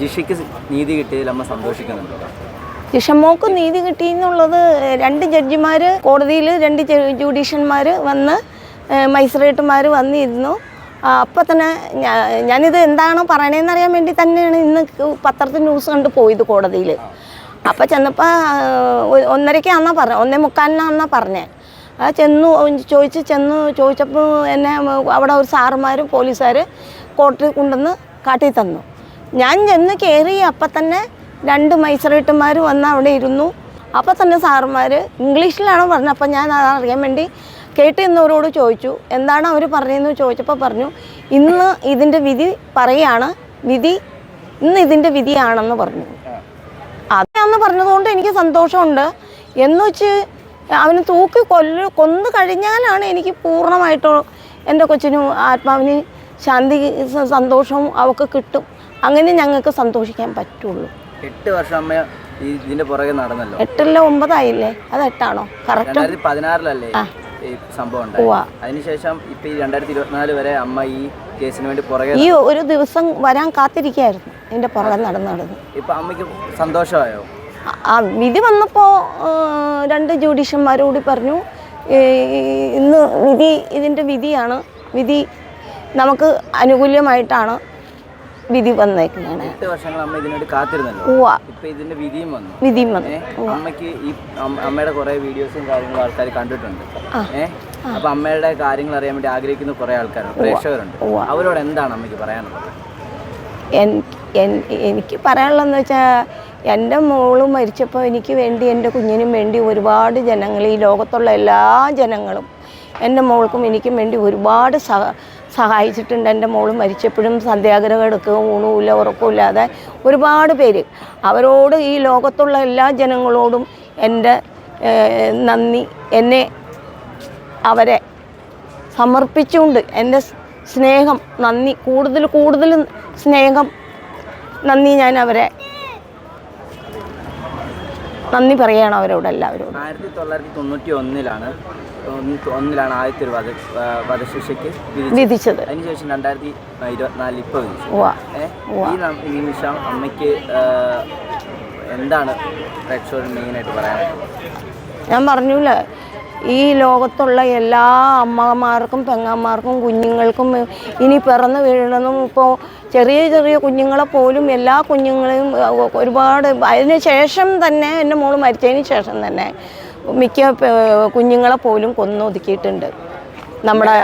ജിഷയ്ക്ക് നീതി കിട്ടിയതിൽ അമ്മ സന്തോഷിക്കുന്നുണ്ടോ? ജിഷമോക്ക് നീതി കിട്ടി എന്നുള്ളത് രണ്ട് ജഡ്ജിമാർ കോടതിയിൽ രണ്ട് ജുഡീഷ്യന്മാർ വന്ന് മജിസ്ട്രേറ്റുമാർ വന്നിരുന്നു. അപ്പം തന്നെ ഞാനിത് എന്താണോ പറയണതെന്ന് അറിയാൻ വേണ്ടി തന്നെയാണ് ഇന്ന് പത്രത്തിൽ ന്യൂസ് കണ്ട് പോയത് കോടതിയിൽ. അപ്പം ചെന്നപ്പോൾ ഒന്നരയ്ക്കാന്നാ പറഞ്ഞ ഒന്നേ മുക്കാലിനാന്നാ പറഞ്ഞേ. ആ ചെന്നു ചോദിച്ച് ചെന്നു ചോദിച്ചപ്പോൾ എന്നെ അവിടെ ഒരു സാറുമാരും പോലീസുകാർ കോർട്ടിൽ കൊണ്ടുവന്ന് കാട്ടി തന്നു ഞാൻ ചെന്ന് കയറി അപ്പം തന്നെ രണ്ട് മൈസറേട്ടന്മാർ വന്ന് അവിടെ ഇരുന്നു. അപ്പം തന്നെ സാറുമാർ ഇംഗ്ലീഷിലാണ് പറഞ്ഞത്? അപ്പം ഞാൻ അതറിയാൻ വേണ്ടി കേട്ടിരുന്നവരോട് ചോദിച്ചു. എന്താണ് അവർ പറഞ്ഞതെന്ന് ചോദിച്ചപ്പോൾ പറഞ്ഞു ഇന്ന് ഇതിന്റെ വിധി പറയാണ്. വിധി ഇന്ന് ഇതിന്റെ വിധിയാണെന്ന് പറഞ്ഞു. അതാന്ന് പറഞ്ഞതുകൊണ്ട് എനിക്ക് സന്തോഷമുണ്ട്. എന്ന് വെച്ച് അവന് തൂക്കി കൊല്ല കൊന്നു കഴിഞ്ഞാലാണ് എനിക്ക് പൂർണമായിട്ടും എന്റെ കൊച്ചിനും ആത്മാവിന് ശാന്തി സന്തോഷവും അവൾക്ക് കിട്ടും. അങ്ങനെ ഞങ്ങൾക്ക് സന്തോഷിക്കാൻ പറ്റുള്ളൂ. എട്ട് വർഷം അമ്മ ഇതിന്റെ പുറകെ നടന്നല്ലോ. എട്ടല്ല ഒമ്പതായില്ലേ? അത് എട്ടാണോ? കറക്റ്റ് പതിനാറിലല്ലേ ഈ സംഭവം. അതിനുശേഷം ഇപ്പൊ ഈ രണ്ടായിരത്തി ഇരുപത്തിനാല് വരെ അമ്മ ഈ കേസിന് വേണ്ടി പുറകെ ഈ ഒരു ദിവസം വരാൻ കാത്തിരിക്കായിരുന്നു. എന്റെ പുറകെ നടന്നു നടന്നു. ഇപ്പൊ അമ്മയ്ക്ക് സന്തോഷമായോ? ആ- വിധി വന്നപ്പോ രണ്ട് ജുഡീഷ്യന്മാരോട് പറഞ്ഞു "ഏ, ഇന്ന് വിധി ഇതിന്റെ വിധിയാണ്. വിധി നമുക്ക് അനുകൂല്യമായിട്ടാണ് വിധി വന്നേക്കുന്നതാണ്. എട്ട് വർഷങ്ങൾ അമ്മ ഇതിനുവേണ്ടി കാത്തിരുന്നല്ലോ. ഉവ്വ. ഇപ്പൊ ഇതിന്റെ വിധിയും വന്നു. വിധിയും വന്നു. അമ്മയ്ക്ക് ഈ അമ്മ- അമ്മയുടെ കുറെ വീഡിയോസും കാര്യങ്ങളും ആൾക്കാർ കണ്ടിട്ടുണ്ട്. അപ്പൊ അമ്മയുടെ കാര്യങ്ങൾ അറിയാൻ വേണ്ടി ആഗ്രഹിക്കുന്ന കുറെ ആൾക്കാരുണ്ട് പ്രേക്ഷകരുണ്ട്. അവരോട് എന്താണ് അമ്മയ്ക്ക് പറയാനുള്ളത്? എനിക്ക് പറയാനുള്ളതെന്ന് വെച്ചാൽ എന്റെ മോൾ മരിച്ചപ്പോൾ എനിക്ക് വേണ്ടി എന്റെ കുഞ്ഞിനും വേണ്ടി ഒരുപാട് ജനങ്ങൾ ഈ ലോകത്തുള്ള എല്ലാ ജനങ്ങളും എന്റെ മോൾക്കും എനിക്കും വേണ്ടി ഒരുപാട് സഹ സഹായിച്ചിട്ടുണ്ട്. എന്റെ മോൾ മരിച്ചപ്പോഴും സത്യാഗ്രഹം എടുക്കുക ഊണുമില്ല ഉറക്കമില്ലാതെ ഒരുപാട് പേര്. അവരോട് ഈ ലോകത്തുള്ള എല്ലാ ജനങ്ങളോടും എന്റെ നന്ദി. എന്നെ അവരെ സമർപ്പിച്ചുകൊണ്ട് എന്റെ സ്നേഹം നന്ദി. കൂടുതൽ കൂടുതൽ സ്നേഹം നന്ദി ഞാൻ അവരെ നന്ദി പറയുകയാണ് അവരോട് എല്ലാവരോടും ആയിരത്തി തൊള്ളായിരത്തി തൊണ്ണൂറ്റി ഒന്നിലാണ് ഒന്നിലാണ് ആദ്യത്തെ ഒരു വധ വധശിക്ഷയ്ക്ക് വിധിച്ചത്. അതിനുശേഷം രണ്ടായിരത്തി ഇരുപത്തിനാലിൽ ഇപ്പോൾ വിധിച്ചു. ഈ നിമിഷം അമ്മയ്ക്ക് എന്താണ് പ്രേക്ഷകർ മെയിനായിട്ട് പറയാനായിട്ട് ഞാൻ പറഞ്ഞില്ല ഈ ലോകത്തുള്ള എല്ലാ അമ്മമാർക്കും പെങ്ങന്മാർക്കും കുഞ്ഞുങ്ങൾക്കും ഇനി പിറന്നു വീഴണമെന്നും ഇപ്പോൾ ചെറിയ ചെറിയ കുഞ്ഞുങ്ങളെ പോലും എല്ലാ കുഞ്ഞുങ്ങളെയും ഒരുപാട് അതിന് ശേഷം തന്നെ എന്റെ മോൾ മരിച്ചതിന് ശേഷം തന്നെ മിക്ക കുഞ്ഞുങ്ങളെ പോലും കൊന്നൊതുക്കിയിട്ടുണ്ട്. നമ്മുടെ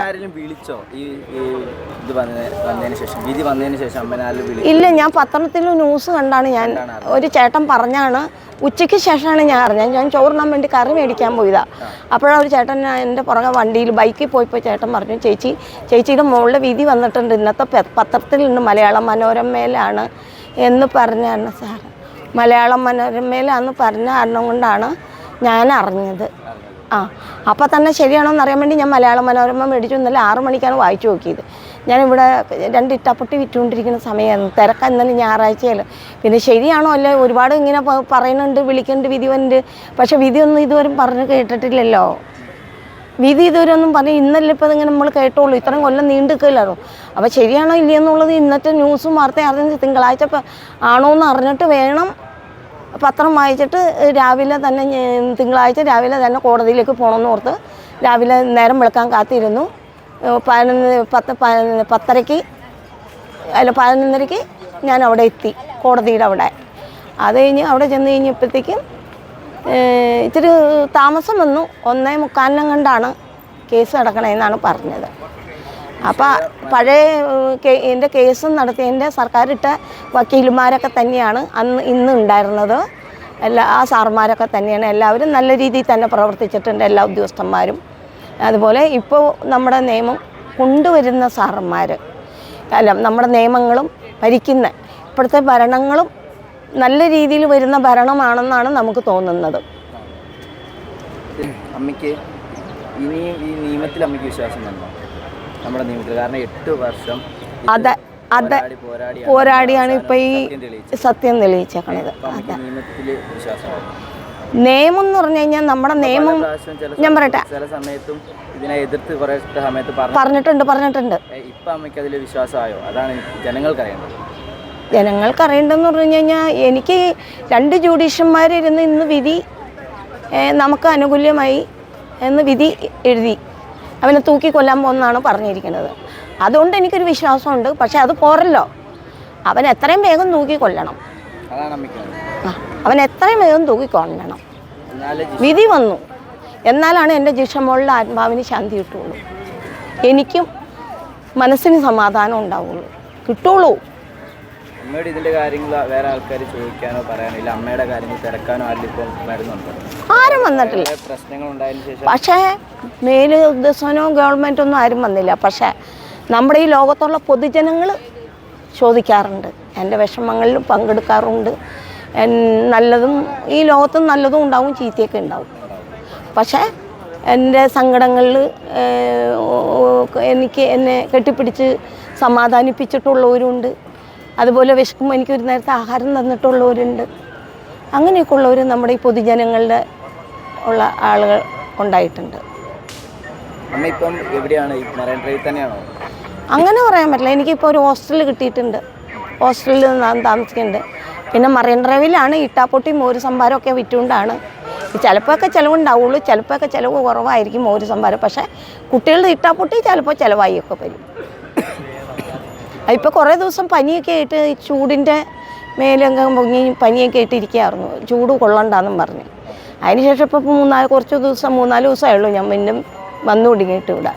ഇല്ല ഞാൻ പത്രത്തിൽ ന്യൂസ് കണ്ടാണ്. ഞാൻ ഒരു ചേട്ടൻ പറഞ്ഞാണ് ഉച്ചയ്ക്ക് ശേഷമാണ് ഞാൻ അറിഞ്ഞത്. ഞാൻ ചോറിനാൻ വേണ്ടി കറി മേടിക്കാൻ പോയതാ. അപ്പോഴാണ് ഒരു ചേട്ടൻ എന്റെ പുറകെ വണ്ടിയിൽ ബൈക്കിൽ പോയപ്പോൾ ചേട്ടൻ പറഞ്ഞു ചേച്ചി ചേച്ചിയുടെ മുകളിലെ വിധി വന്നിട്ടുണ്ട്. ഇന്നത്തെ പത്രത്തിൽ പത്രത്തിലുണ്ട് മലയാള മനോരമയിലാണ് എന്ന് പറഞ്ഞാണ് സാർ മലയാള മനോരമയിലാന്ന് പറഞ്ഞ കാരണം കൊണ്ടാണ് ഞാൻ അറിഞ്ഞത്. ആ അപ്പോൾ തന്നെ ശരിയാണോ എന്ന് അറിയാൻ വേണ്ടി ഞാൻ മലയാള മനോരമ മേടിച്ചു. ഇന്നലെ ആറ് മണിക്കാണ് വായിച്ചു നോക്കിയത്. ഞാനിവിടെ രണ്ട് ഇട്ടപ്പൊട്ടി വിറ്റുകൊണ്ടിരിക്കുന്ന സമയമായിരുന്നു തിരക്ക ഇന്നലെ ഞായറാഴ്ചയല്ല. പിന്നെ ശരിയാണോ അല്ലേ? ഒരുപാട് ഇങ്ങനെ പറയുന്നുണ്ട് വിളിക്കുന്നുണ്ട് വിധി വന്നിട്ട്. വിധി വിധിയൊന്നും ഇതുവരെ പറഞ്ഞ് കേട്ടിട്ടില്ലല്ലോ. വിധി ഇതുവരെ ഒന്നും പറഞ്ഞു ഇന്നലെ ഇപ്പോൾ ഇങ്ങനെ നമ്മൾ കേട്ടോളൂ. ഇത്രയും കൊല്ലം നീണ്ടു അപ്പോൾ ശരിയാണോ ഇല്ലയെന്നുള്ളത് ഇന്നത്തെ ന്യൂസും വാർത്തയും അറിഞ്ഞ് തിങ്കളാഴ്ച ആണോ എന്ന് അറിഞ്ഞിട്ട് വേണം പത്രം വായിച്ചിട്ട് രാവിലെ തന്നെ തിങ്കളാഴ്ച രാവിലെ തന്നെ കോടതിയിലേക്ക് പോകണമെന്ന് ഓർത്ത് രാവിലെ നേരം വെളുക്കാൻ കാത്തിരുന്നു. പതിനൊന്ന് പത്ത് പത്തരയ്ക്ക് അല്ല പതിനൊന്നരയ്ക്ക് ഞാൻ അവിടെ എത്തി കോടതിയുടെ അവിടെ. അത് കഴിഞ്ഞ് അവിടെ ചെന്ന് കഴിഞ്ഞപ്പോഴത്തേക്കും ഇച്ചിരി താമസം വന്നു ഒന്നേ മുക്കാലിനും കണ്ടാണ് കേസ് നടക്കണമെന്നാണ് പറഞ്ഞത്. അപ്പോൾ പഴയ എന്റെ കേസും നടത്തിയതിന്റെ സർക്കാരിട്ട വക്കീലുമാരൊക്കെ തന്നെയാണ് അന്ന് ഇന്ന് ഉണ്ടായിരുന്നത്. എല്ലാ ആ സാർമാരൊക്കെ തന്നെയാണ്. എല്ലാവരും നല്ല രീതിയിൽ തന്നെ പ്രവർത്തിച്ചിട്ടുണ്ട് എല്ലാ ഉദ്യോഗസ്ഥന്മാരും. അതുപോലെ ഇപ്പോൾ നമ്മുടെ നിയമം കൊണ്ടുവരുന്ന സാറന്മാർ അല്ല നമ്മുടെ നിയമങ്ങളും ഭരിക്കുന്ന ഇപ്പോഴത്തെ ഭരണങ്ങളും നല്ല രീതിയിൽ വരുന്ന ഭരണമാണെന്നാണ് നമുക്ക് തോന്നുന്നത്. അമ്മയ്ക്ക് ഇനിയും ഈ നിയമത്തിൽ അമ്മയ്ക്ക് വിശ്വാസം നമ്മുടെ നിയമത്തിൽ കാരണം എട്ട് വർഷം അതെ. അതെ പോരാടി പോരാടി പോരാടിയാണ് ഇപ്പൊ ഈ സത്യം തെളിയിച്ചേക്കണത്. നിയമം എന്ന് പറഞ്ഞു കഴിഞ്ഞാൽ നമ്മുടെ നിയമം ഞാൻ പറയട്ടെ. ചില സമയത്തും ഇതിനെ എതിർത്ത് സമയത്ത് പറഞ്ഞു പറഞ്ഞിട്ടുണ്ട് പറഞ്ഞിട്ടുണ്ട്. ഇപ്പൊ അമ്മയ്ക്ക് അതിൽ വിശ്വാസമായോ? അതാണ് ജനങ്ങൾക്ക് അറിയേണ്ടത് ജനങ്ങൾക്ക് അറിയേണ്ടതെന്ന് പറഞ്ഞു കഴിഞ്ഞാൽ എനിക്ക് രണ്ട് ജുഡീഷ്യന്മാരിരുന്ന് ഇന്ന് വിധി നമുക്ക് അനുകൂല്യമായി എന്ന് വിധി എഴുതി. അവനെ തൂക്കി കൊല്ലാൻ പോകുന്നതാണ് പറഞ്ഞിരിക്കുന്നത്. അതുകൊണ്ട് എനിക്കൊരു വിശ്വാസമുണ്ട്. പക്ഷെ അത് പോരല്ലോ. അവൻ എത്രയും വേഗം തൂക്കിക്കൊല്ലണം. അവൻ എത്രയും വേഗം തൂക്കിക്കൊല്ലണം. വിധി വന്നു. എന്നാലാണ് എന്റെ ജിഷമോളിലെ ആത്മാവിന് ശാന്തി കിട്ടുള്ളൂ. എനിക്കും മനസ്സിന് സമാധാനം ഉണ്ടാവുള്ളൂ. കിട്ടുള്ളൂ. അമ്മയോട് ഇതിന്റെ കാര്യങ്ങൾ വേറെ ആൾക്കാർ ചോദിക്കാനോ പറയാനോ ഇല്ല. അമ്മയുടെ കാര്യങ്ങൾ തിരക്കാനോ ആരും ഇപ്പം വരുന്നുണ്ടോ? ആരും വന്നിട്ടില്ല. പ്രശ്നങ്ങൾ ഉണ്ടായതിനു ശേഷം പക്ഷേ മേലുദ്യോഗസ്ഥനോ ഒന്നും ആരും വന്നില്ല. പക്ഷേ നമ്മുടെ ഈ ലോകത്തുള്ള പൊതുജനങ്ങൾ ചോദിക്കാറുണ്ട്. എന്റെ വിഷമങ്ങളിലും പങ്കെടുക്കാറുണ്ട്. നല്ലതും ഈ ലോകത്തും നല്ലതും ഉണ്ടാവും ചീത്തയൊക്കെ ഉണ്ടാവും. പക്ഷേ എന്റെ സങ്കടങ്ങളിൽ എനിക്ക് എന്നെ കെട്ടിപ്പിടിച്ച് സമാധാനിപ്പിച്ചിട്ടുള്ളവരുണ്ട്. അതുപോലെ വിശക്കുമ്പോൾ എനിക്ക് ഒരു നേരത്തെ ആഹാരം തന്നിട്ടുള്ളവരുണ്ട്. അങ്ങനെയൊക്കെ ഉള്ളവർ നമ്മുടെ ഈ പൊതുജനങ്ങളുടെ ഉള്ള ആളുകൾ ഉണ്ടായിട്ടുണ്ട്. എവിടെയാണ്? തന്നെയാണോ? അങ്ങനെ പറയാൻ പറ്റില്ല. എനിക്കിപ്പോൾ ഒരു ഹോസ്റ്റൽ കിട്ടിയിട്ടുണ്ട്. ഹോസ്റ്റലിൽ ഞാൻ താമസിക്കുന്നുണ്ട്. പിന്നെ മറൈൻ ഡ്രൈവിലാണ് ഇട്ടാപ്പൊട്ടി മോര് സംഭാരമൊക്കെ വിറ്റുകൊണ്ടാണ്. ചിലപ്പോഴൊക്കെ ചിലവുണ്ടാവുള്ളൂ. ചിലപ്പോഴൊക്കെ ചിലവ് കുറവായിരിക്കും മോര് സംഭാരം. പക്ഷേ കുട്ടികളുടെ ഇട്ടാപ്പൊട്ടി ചിലപ്പോൾ ചിലവായി ഒക്കെ വരും. ഇപ്പോൾ കുറേ ദിവസം പനിയൊക്കെ ആയിട്ട് ചൂടിന്റെ മേലൊക്കെ പൊങ്ങി പനിയൊക്കെ ആയിട്ട് ഇരിക്കുകയായിരുന്നു ചൂട് കൊള്ളണ്ടെന്നും പറഞ്ഞ്. അതിനുശേഷം ഇപ്പോൾ മൂന്നാൽ കുറച്ച് ദിവസം മൂന്നാൽ ദിവസമേ ഉള്ളൂ ഞാൻ വീണ്ടും വന്നു തുടങ്ങിയിട്ട് ഇവിടെ.